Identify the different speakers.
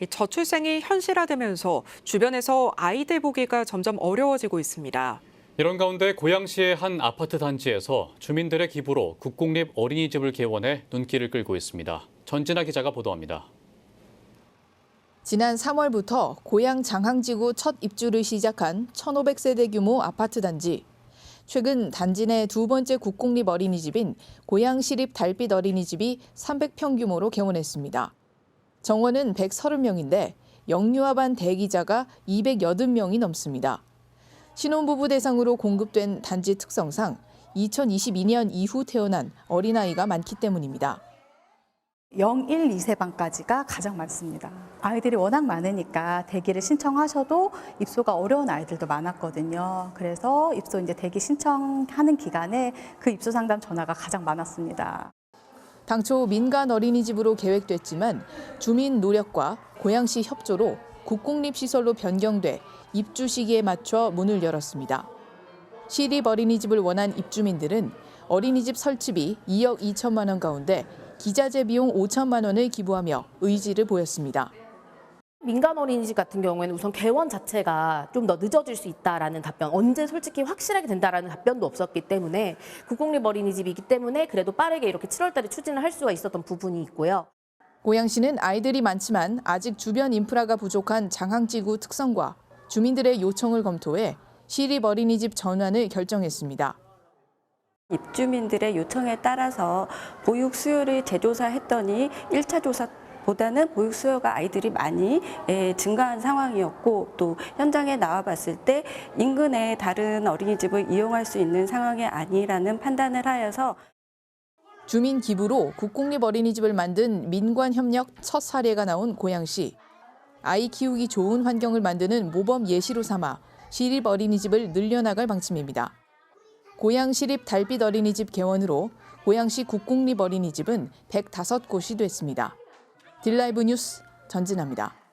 Speaker 1: 이 저출생이 현실화되면서 주변에서 아이들 보기가 점점 어려워지고 있습니다.
Speaker 2: 이런 가운데 고양시의 한 아파트 단지에서 주민들의 기부로 국공립 어린이집을 개원해 눈길을 끌고 있습니다. 전진아 기자가 보도합니다.
Speaker 3: 지난 3월부터 고양 장항지구 첫 입주를 시작한 1,500세대 규모 아파트 단지. 최근 단지 내 두 번째 국공립 어린이집인 고양시립 달빛 어린이집이 300평 규모로 개원했습니다. 정원은 130명인데 영유아반 대기자가 280명이 넘습니다. 신혼부부 대상으로 공급된 단지 특성상 2022년 이후 태어난 어린아이가 많기 때문입니다.
Speaker 4: 0, 1, 2세반까지가 가장 많습니다. 아이들이 워낙 많으니까 대기를 신청하셔도 입소가 어려운 아이들도 많았거든요. 그래서 입소 이제 대기 신청하는 기간에 그 입소 상담 전화가 가장 많았습니다.
Speaker 3: 당초 민간 어린이집으로 계획됐지만 주민 노력과 고양시 협조로 국공립시설로 변경돼 입주 시기에 맞춰 문을 열었습니다. 시립 어린이집을 원한 입주민들은 어린이집 설치비 2억 2천만 원 가운데 기자재 비용 5천만 원을 기부하며 의지를 보였습니다.
Speaker 5: 민간 어린이집 같은 경우에는 우선 개원 자체가 좀 더 늦어질 수 있다라는 답변, 언제 솔직히 확실하게 된다라는 답변도 없었기 때문에 국공립 어린이집이기 때문에 그래도 빠르게 이렇게 7월달에 추진을 할 수가 있었던 부분이 있고요.
Speaker 3: 고양시는 아이들이 많지만 아직 주변 인프라가 부족한 장항지구 특성과 주민들의 요청을 검토해 시립 어린이집 전환을 결정했습니다.
Speaker 6: 입주민들의 요청에 따라서 보육 수요를 재조사했더니 1차 조사 보다는 보육 수요가 아이들이 많이 예, 증가한 상황이었고 또 현장에 나와 봤을 때 인근의 다른 어린이집을 이용할 수 있는 상황이 아니라는 판단을 하여서
Speaker 3: 주민 기부로 국공립 어린이집을 만든 민관 협력 첫 사례가 나온 고양시. 아이 키우기 좋은 환경을 만드는 모범 예시로 삼아 시립 어린이집을 늘려나갈 방침입니다. 고양시립 달빛 어린이집 개원으로 고양시 국공립 어린이집은 105곳이 됐습니다. 딜라이브 뉴스 전진합니다.